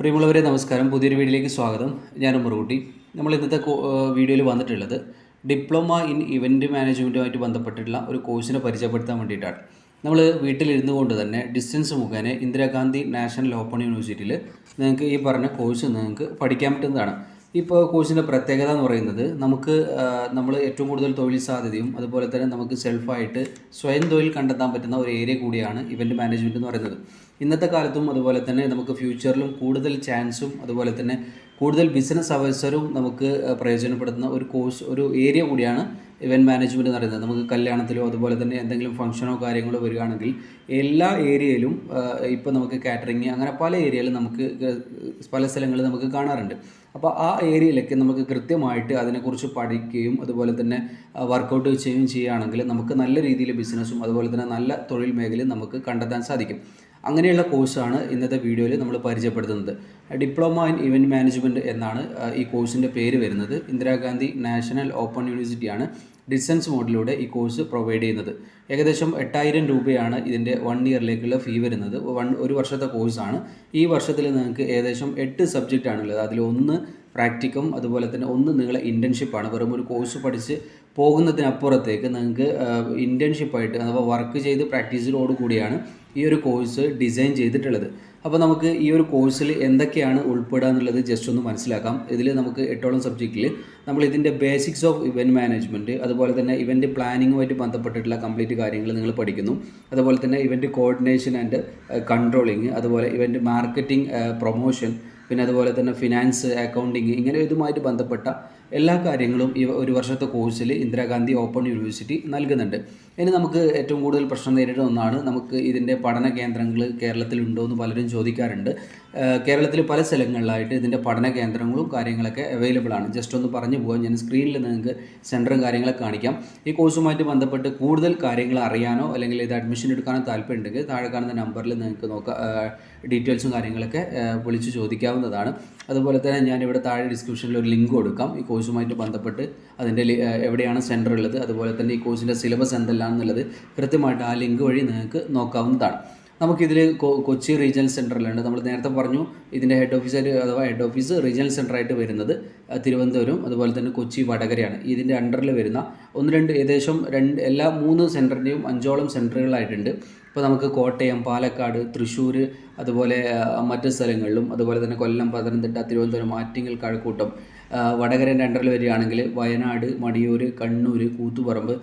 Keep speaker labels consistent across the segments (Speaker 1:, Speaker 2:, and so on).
Speaker 1: പ്രിയമുള്ളവരെ നമസ്കാരം. പുതിയൊരു വീഡിയോയിലേക്ക് സ്വാഗതം. ഞാൻ മുറുകുട്ടി. നമ്മൾ ഇന്നത്തെ വീഡിയോയിൽ വന്നിട്ടുള്ളത് ഡിപ്ലോമ ഇൻ ഇവന്റ് മാനേജ്മെന്റുമായിട്ട് ബന്ധപ്പെട്ടിട്ടുള്ള ഒരു കോഴ്സിനെ പരിചയപ്പെടുത്താൻ വേണ്ടിയിട്ടാണ്. നമ്മൾ വീട്ടിലിരുന്നു കൊണ്ട് തന്നെ ഡിസ്റ്റൻസ് മുഖേന ഇന്ദിരാഗാന്ധി നാഷണൽ ഓപ്പൺ യൂണിവേഴ്സിറ്റിയിൽ നിങ്ങൾക്ക് ഈ പറഞ്ഞ കോഴ്സ് നിങ്ങൾക്ക് പഠിക്കാൻ പറ്റുന്നതാണ്. ഇപ്പോൾ കോഴ്സിന്റെ പ്രത്യേകത എന്ന് പറയുന്നത് നമുക്ക് നമ്മൾ ഏറ്റവും കൂടുതൽ തൊഴിൽ സാധ്യതയും അതുപോലെ തന്നെ നമുക്ക് സെൽഫായിട്ട് സ്വയം തൊഴിൽ കണ്ടെത്താൻ പറ്റുന്ന ഒരു ഏരിയ കൂടിയാണ് ഇവന്റ് മാനേജ്മെന്റ് എന്ന് പറയുന്നത്. ഇന്നത്തെ കാലത്തും അതുപോലെ തന്നെ നമുക്ക് ഫ്യൂച്ചറിലും കൂടുതൽ ചാൻസും അതുപോലെ തന്നെ കൂടുതൽ ബിസിനസ് അവസരവും നമുക്ക് പ്രയോജനപ്പെടുത്തുന്ന ഒരു കോഴ്സ് ഒരു ഏരിയ കൂടിയാണ് ഇവന്റ് മാനേജ്മെന്റ് എന്ന് പറയുന്നത്. നമുക്ക് കല്യാണത്തിലോ അതുപോലെ തന്നെ എന്തെങ്കിലും ഫംഗ്ഷനോ കാര്യങ്ങളോ വരികയാണെങ്കിൽ എല്ലാ ഏരിയയിലും ഇപ്പോൾ നമുക്ക് കാറ്ററിങ് അങ്ങനെ പല ഏരിയയിലും നമുക്ക് പല സ്ഥലങ്ങളിൽ നമുക്ക് കാണാറുണ്ട്. അപ്പോൾ ആ ഏരിയയിലൊക്കെ നമുക്ക് കൃത്യമായിട്ട് അതിനെക്കുറിച്ച് പഠിക്കുകയും അതുപോലെ തന്നെ വർക്കൗട്ട് ചെയ്യുകയും ചെയ്യുകയാണെങ്കിൽ നമുക്ക് നല്ല രീതിയിൽ ബിസിനസ്സും അതുപോലെ തന്നെ നല്ല തൊഴിൽ മേഖലയും നമുക്ക് കണ്ടെത്താൻ സാധിക്കും. അങ്ങനെയുള്ള കോഴ്സാണ് ഇന്നത്തെ വീഡിയോയിൽ നമ്മൾ പരിചയപ്പെടുത്തുന്നത്. ഡിപ്ലോമ ഇൻ ഇവന്റ് മാനേജ്മെന്റ് എന്നാണ് ഈ കോഴ്സിന്റെ പേര് വരുന്നത്. ഇന്ദിരാഗാന്ധി നാഷണൽ ഓപ്പൺ യൂണിവേഴ്സിറ്റിയാണ് ഡിസ്റ്റൻസ് മോഡിലൂടെ ഈ കോഴ്സ് പ്രൊവൈഡ് ചെയ്യുന്നത്. ഏകദേശം എട്ടായിരം രൂപയാണ് ഇതിന്റെ വൺ ഇയറിലേക്കുള്ള ഫീ വരുന്നത്. വൺ ഒരു വർഷത്തെ കോഴ്സാണ്. ഈ വർഷത്തിൽ നിങ്ങൾക്ക് ഏകദേശം എട്ട് സബ്ജക്റ്റ് ആണുള്ളത് അതിൽ ഒന്ന് പ്രാക്ടിക്കും അതുപോലെ തന്നെ ഒന്ന് നിങ്ങളെ ഇന്റേൺഷിപ്പാണ് വെറും ഒരു കോഴ്സ് പഠിച്ച് പോകുന്നതിനപ്പുറത്തേക്ക് നിങ്ങൾക്ക് ഇന്റേൺഷിപ്പായിട്ട് അഥവാ വർക്ക് ചെയ്ത് പ്രാക്ടീസിലോട് കൂടിയാണ് ഈ ഒരു കോഴ്സ് ഡിസൈൻ ചെയ്തിട്ടുള്ളത്. അപ്പോൾ നമുക്ക് ഈ ഒരു കോഴ്സിൽ എന്തൊക്കെയാണ് ഉൾപ്പെടുക എന്നുള്ളത് ജസ്റ്റ് ഒന്ന് മനസ്സിലാക്കാം. ഇതിൽ നമുക്ക് എട്ടോളം സബ്ജക്റ്റിൽ നമ്മൾ ഇതിന്റെ ബേസിക്സ് ഓഫ് ഇവന്റ് മാനേജ്മെന്റ് അതുപോലെ തന്നെ ഇവന്റ് പ്ലാനിങ്ങുമായിട്ട് ബന്ധപ്പെട്ടിട്ടുള്ള കംപ്ലീറ്റ് കാര്യങ്ങൾ നിങ്ങൾ പഠിക്കുന്നു. അതുപോലെ തന്നെ ഇവന്റ് കോർഡിനേഷൻ ആൻഡ് കൺട്രോളിങ് അതുപോലെ ഇവന്റ് മാർക്കറ്റിംഗ് പ്രൊമോഷൻ പിന്നെ അതുപോലെ തന്നെ ഫിനാൻസ് അക്കൗണ്ടിങ് ഇങ്ങനെ ഇതുമായിട്ട് ബന്ധപ്പെട്ട എല്ലാ കാര്യങ്ങളും ഈ ഒരു വർഷത്തെ കോഴ്സിൽ ഇന്ദിരാഗാന്ധി ഓപ്പൺ യൂണിവേഴ്സിറ്റി നൽകുന്നുണ്ട്. ഇനി നമുക്ക് ഏറ്റവും കൂടുതൽ പ്രശ്നം നേരിടുന്ന ഒന്നാണ് നമുക്ക് ഇതിന്റെ പഠന കേന്ദ്രങ്ങൾ കേരളത്തിലുണ്ടോ എന്ന് പലരും ചോദിക്കാറുണ്ട്. കേരളത്തിൽ പല സ്ഥലങ്ങളിലായിട്ട് ഇതിന്റെ പഠന കേന്ദ്രങ്ങളും കാര്യങ്ങളൊക്കെ അവൈലബിൾ ആണ്. ജസ്റ്റ് ഒന്ന് പറഞ്ഞു പോകാം ഞാൻ സ്ക്രീനിൽ നിങ്ങൾക്ക് സെന്ററും കാര്യങ്ങളൊക്കെ കാണിക്കാം. ഈ കോഴ്സുമായിട്ട് ബന്ധപ്പെട്ട് കൂടുതൽ കാര്യങ്ങൾ അറിയാനോ അല്ലെങ്കിൽ ഇത് അഡ്മിഷൻ എടുക്കാനോ താല്പര്യമുണ്ടെങ്കിൽ താഴെ കാണുന്ന നമ്പറിൽ നിങ്ങൾക്ക് നോക്കാം ഡീറ്റെയിൽസും കാര്യങ്ങളൊക്കെ വിളിച്ച് ചോദിക്കാവുന്നതാണ്. അതുപോലെ തന്നെ ഞാൻ ഇവിടെ താഴെ ഡിസ്ക്രിപ്ഷനിൽ ഒരു ലിങ്ക് കൊടുക്കാം. ഈ കോഴ്സുമായിട്ട് ബന്ധപ്പെട്ട് അതിന്റെ എവിടെയാണ് സെന്റർ ഉള്ളത് അതുപോലെ തന്നെ ഈ കോഴ്സിന്റെ സിലബസ് എന്തെല്ലാം എന്നുള്ളത് കൃത്യമായിട്ട് ആ ലിങ്ക് വഴി നിങ്ങൾക്ക് നോക്കാവുന്നതാണ്. നമുക്കിതിൽ കൊച്ചി റീജിയണൽ സെന്ററിലുണ്ട് നമ്മൾ നേരത്തെ പറഞ്ഞു ഇതിന്റെ ഹെഡ് ഓഫീസർ അഥവാ ഹെഡ് ഓഫീസ് റീജിയണൽ സെന്ററായിട്ട് വരുന്നത് തിരുവനന്തപുരം അതുപോലെ തന്നെ കൊച്ചി വടകരയാണ്. ഇതിന്റെ അണ്ടറിൽ വരുന്ന ഒന്ന് രണ്ട് ഏകദേശം രണ്ട് എല്ലാ മൂന്ന് സെന്ററിന്റെയും അഞ്ചോളം സെന്ററുകളായിട്ടുണ്ട് ഇപ്പോൾ നമുക്ക് കോട്ടയം പാലക്കാട് തൃശ്ശൂർ അതുപോലെ മറ്റ് സ്ഥലങ്ങളിലും അതുപോലെ തന്നെ കൊല്ലം പത്തനംതിട്ട തിരുവനന്തപുരം ആറ്റിങ്ങൽ കഴക്കൂട്ടം വടകരന്റെ അണ്ടറിൽ വരികയാണെങ്കിൽ വയനാട് മടിയൂർ കണ്ണൂർ കൂത്തുപറമ്പ്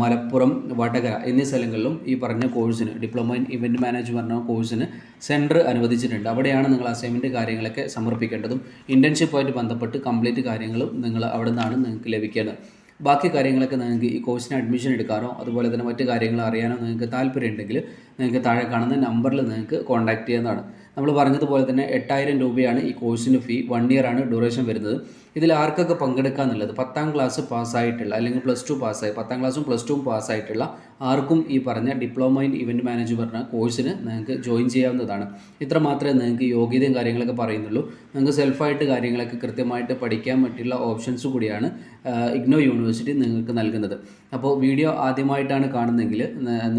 Speaker 1: മലപ്പുറം വടകര എന്നീ സ്ഥലങ്ങളിലും ഈ പറഞ്ഞ കോഴ്സിന് ഡിപ്ലോമ ഇൻ ഇവന്റ് മാനേജ്മെന്റ് കോഴ്സിന് സെന്റർ അനുവദിച്ചിട്ടുണ്ട്. അവിടെയാണ് നിങ്ങൾ അസൈൻമെന്റ് കാര്യങ്ങളൊക്കെ സമർപ്പിക്കേണ്ടതും ഇന്റേൺഷിപ്പുമായിട്ട് ബന്ധപ്പെട്ട് കംപ്ലീറ്റ് കാര്യങ്ങളും നിങ്ങൾ അവിടെ നിന്നാണ് നിങ്ങൾക്ക് ലഭിക്കേണ്ടത്. ബാക്കി കാര്യങ്ങളൊക്കെ നിങ്ങൾക്ക് ഈ കോഴ്സിന് അഡ്മിഷൻ എടുക്കാനോ അതുപോലെ തന്നെ മറ്റു കാര്യങ്ങൾ അറിയാനോ നിങ്ങൾക്ക് താല്പര്യമുണ്ടെങ്കിൽ നിങ്ങൾക്ക് താഴെ കാണുന്ന നമ്പറിൽ നിങ്ങൾക്ക് കോൺടാക്റ്റ് ചെയ്യുന്നതാണ് നമ്മൾ പറഞ്ഞതുപോലെ തന്നെ എട്ടായിരം രൂപയാണ് ഈ കോഴ്സിന് ഫീ വൺ ഇയർ ആണ് ഡ്യൂറേഷൻ വരുന്നത്. ഇതിൽ ആർക്കൊക്കെ പങ്കെടുക്കുക എന്നുള്ളത് പത്താം ക്ലാസ് പാസ്സായിട്ടുള്ള അല്ലെങ്കിൽ പ്ലസ് ടു പാസ്സായി പത്താം ക്ലാസ്സും പ്ലസ് ടുവും പാസ്സായിട്ടുള്ള ആർക്കും ഈ പറഞ്ഞ ഡിപ്ലോമ ഇൻ ഇവന്റ് മാനേജ്മെന്റിന് കോഴ്സിന് നിങ്ങൾക്ക് ജോയിൻ ചെയ്യാവുന്നതാണ്. ഇത്ര മാത്രമേ നിങ്ങൾക്ക് യോഗ്യതയും കാര്യങ്ങളൊക്കെ പറയുന്നുള്ളൂ. നിങ്ങൾക്ക് സെൽഫായിട്ട് കാര്യങ്ങളൊക്കെ കൃത്യമായിട്ട് പഠിക്കാൻ പറ്റിയുള്ള ഓപ്ഷൻസ് കൂടിയാണ് ഇഗ്നോ യൂണിവേഴ്സിറ്റി നിങ്ങൾക്ക് നൽകുന്നത്. അപ്പോൾ വീഡിയോ ആദ്യമായിട്ടാണ് കാണുന്നതെങ്കിൽ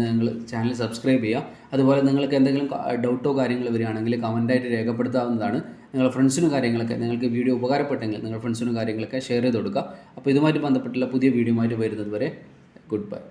Speaker 1: നിങ്ങൾ ചാനൽ സബ്സ്ക്രൈബ് ചെയ്യുക. അതുപോലെ നിങ്ങൾക്ക് എന്തെങ്കിലും ഡൗട്ടോ കാര്യങ്ങൾ വരികയാണെങ്കിൽ കമന്റായിട്ട് രേഖപ്പെടുത്താവുന്നതാണ്. നിങ്ങളുടെ ഫ്രണ്ട്സിനും കാര്യങ്ങളൊക്കെ നിങ്ങൾക്ക് വീഡിയോ ഉപകാരപ്പെട്ടെങ്കിൽ നിങ്ങളുടെ ഫ്രണ്ട്സിനും കാര്യങ്ങളൊക്കെ ഷെയർ ചെയ്ത് കൊടുക്കുക. അപ്പോൾ ഇതുമായിട്ട് ബന്ധപ്പെട്ടുള്ള പുതിയ വീഡിയോ ആയിട്ട് വരുന്നത് വരെ ഗുഡ് ബൈ